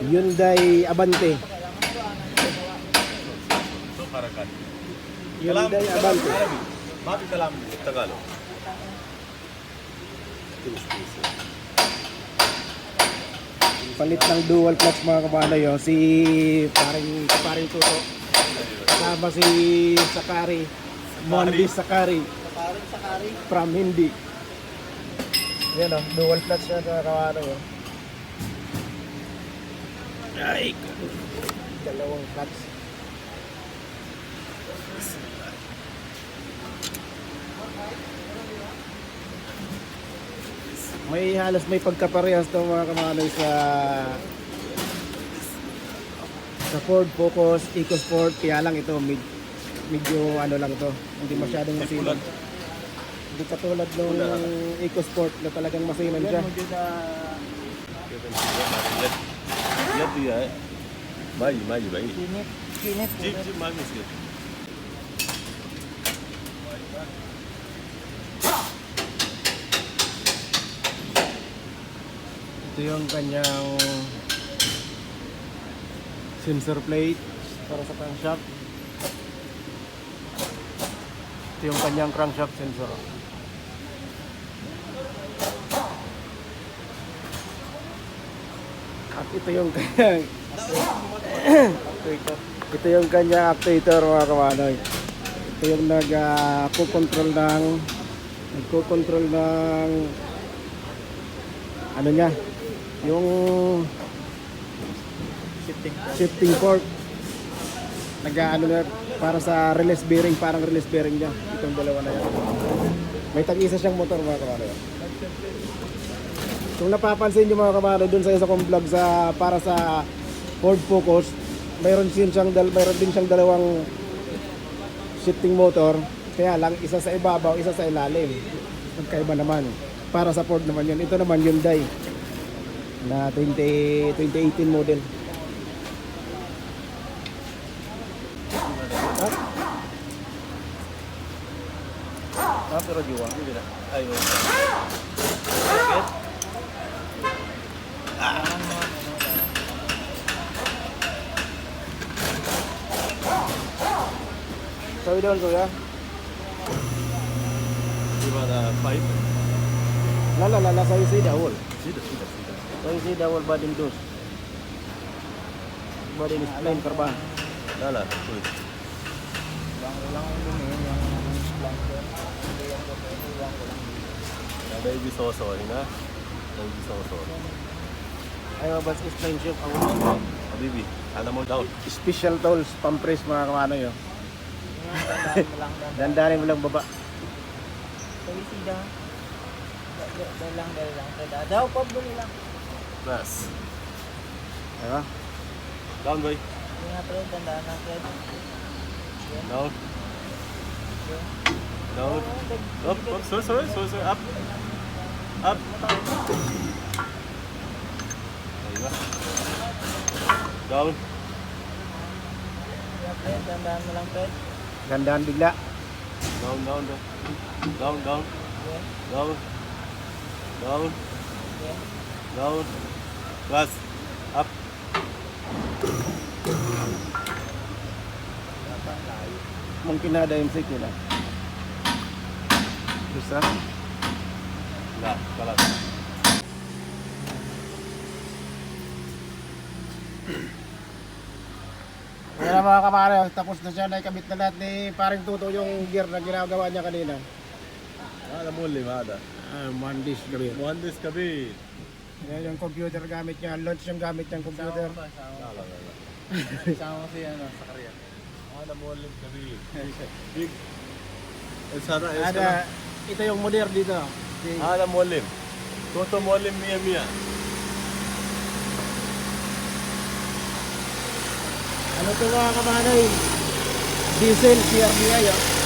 Hyundai Avante So Abante. Hyundai Abante. Bakit kalam Tagalog? Palit ng dual clutch mga kabalo oh. yun. Si paring, paring tuto. Kasama si Sakari. Mondi Sakari. Sakari. From Hindi. Yan o, dual clutch na mga kabana yun. Ay, dalawang clutch. May halos may pagkaparehas to mga kamanoy sa sa Ford Focus EcoSport kaya lang ito mid, medyo ano lang to hindi masyadong masinan hindi katulad nung EcoSport na talagang masinan siya. Yan diya eh. Maji, maji, maji. Kinit, kinit. Jeep, jeep, mami siya. Ito yung kanyang sensor plate para sa crankshaft. Ito yung kanyang crankshaft sensor. At ito yung kanyang ito yung kanyang actuator mga kamanoy. Ito yung nag-control ng nagko-control ng ano niya? Yung Shifting. shifting fork. Nag-ano na para sa release bearing parang release bearing niya. Itong dalawa na yan. May tag-isa siyang motor mga kamano kung napapansin niyo mga kamano dun sa isa kong vlog sa para sa Ford Focus mayroon din siyang dal mayroon din siyang dalawang shifting motor. Kaya lang isa sa ibabaw isa sa ilalim. Magkaiba naman. Para sa Ford naman yun. Ito naman Hyundai. Na 20 2018 model. हाँ pero jiwa ini tidak saya udah, don't ya. yeah? You pipe? La la la la, so you see the hole. See the, plain. La la, ini yang yang yang Ayaw ba shop ang Habibi ada mau down special tools pampress mga kamano yun tandaan mo lang. mo baba Sa isida. Dahil lang, dahil lang. Dahil daw, pabuli lang. Mas Diba? down boy Hindi nga pala, tandaan ng Fred. down down up up sorry sorry sorry sorry up up Ayun. down tandaan mo lang Fred. Dandahan bigla down down down down down Okay? down down Okay? down plus up Mungkin ada yung sick nila Bisa nah kalah Ayan mga kamare, tapos na siya, naikabit na lahat ni paring Tuto yung gear na ginagawa niya kanina. Ah, Ada mo limada. Ah, Muhandis gabi. Muhandis gabi. Ayan yung computer gamit niya, launch yung gamit niyang computer. Sama pa, sama pa. Sama si ano, sa Korea. Ah, Ada mo lim gabi. Big. Eh, sana, eh, Ada, ito yung model dito. Ah, Ada mo lim. Tuto mo lim miya miya. Ano to mga kamanoy? Diesel CRDI oh.